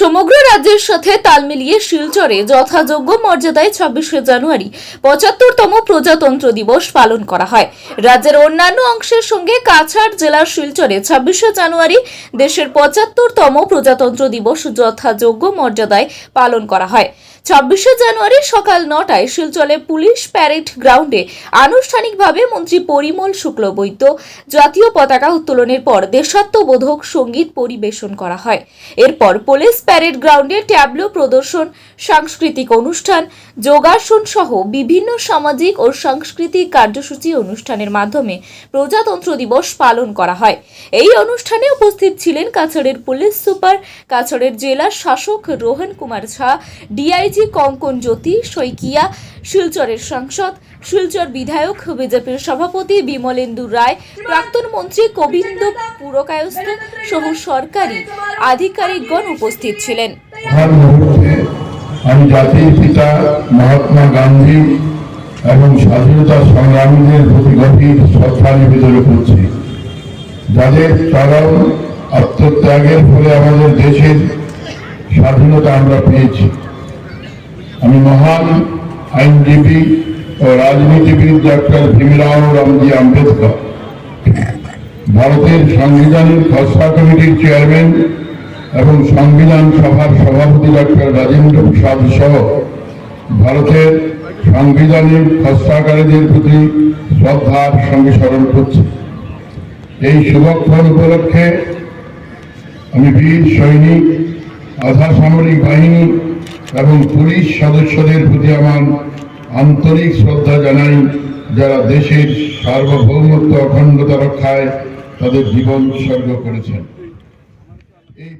সমগ্র রাজ্যের সাথে তাল মিলিয়ে শিলচরে যথাযোগ্য মর্যাদায় ছাব্বিশে জানুয়ারি পঁচাত্তরতম প্রজাতন্ত্র দিবস পালন করা হয়। রাজ্যের অন্যান্য অংশের সঙ্গে কাছাড় জেলার শিলচরে ছাব্বিশে জানুয়ারি দেশের পঁচাত্তরতম প্রজাতন্ত্র দিবস যথাযোগ্য মর্যাদায় পালন করা হয়। ছাব্বিশে জানুয়ারি সকাল নটায় শিলচলে পুলিশ প্যারেড গ্রাউন্ডে আনুষ্ঠানিকভাবে মন্ত্রী পরিমল শুক্লবৈদ্য জাতীয় পতাকা উত্তোলনের পর দেশাত্মবোধক সংগীত পরিবেশন করা হয়। এরপর পুলিশ প্যারেড গ্রাউন্ডে ট্যাবলো প্রদর্শন, সাংস্কৃতিক অনুষ্ঠান, যোগাসন সহ বিভিন্ন সামাজিক ও সাংস্কৃতিক কার্যসূচি অনুষ্ঠানের মাধ্যমে প্রজাতন্ত্র দিবস পালন করা হয়। এই অনুষ্ঠানে উপস্থিত ছিলেন কাছাড়ের পুলিশ সুপার, কাছাড়ের জেলা শাসক রোহন কুমার ঝা, ডিআইজি কঙ্কন জ্যোতি শইকিয়া শিলচরের সাংসদ, শিলচর বিধায়ক, বিজেপির সভাপতি বিমলেন্দু রায়, প্রাক্তন মন্ত্রী গোবিন্দ পুরকায়স্থ সহ সরকারি আধিকারিকগণ উপস্থিত ছিলেন। আমি জাতির পিতা মহাত্মা গান্ধী এবং স্বাধীনতা সংগ্রামীদের প্রতি গভীর শ্রদ্ধা নিবেদন করছি। যাদের চরম আত্মত্যাগের ফলে আমাদের দেশের স্বাধীনতা আমরা পেয়েছি। আমি মহান আইনজীবী ও রাজনীতিবিদ ডক্টর ভীমরাও রামজি আম্বেদকর। ভারতের সাংবিধানিক খসড়া কমিটির চেয়ারম্যান এবং সংবিধান সভার সভাপতি ডক্টর রাজেন্দ্র প্রসাদ সহ ভারতের সাংবিধানিক খসড়াকারীদের প্রতি শ্রদ্ধার সঙ্গে স্মরণ করছি। এই শুভক্ষণ উপলক্ষে আমি বীর সৈনিক, আধা সামরিক বাহিনী এবং পুলিশ সদস্যদের প্রতি আমার আন্তরিক শ্রদ্ধা জানাই, যারা দেশের সার্বভৌমত্ব, অখণ্ডতা রক্ষায় তাদের জীবন উৎসর্গ করেছেন। এই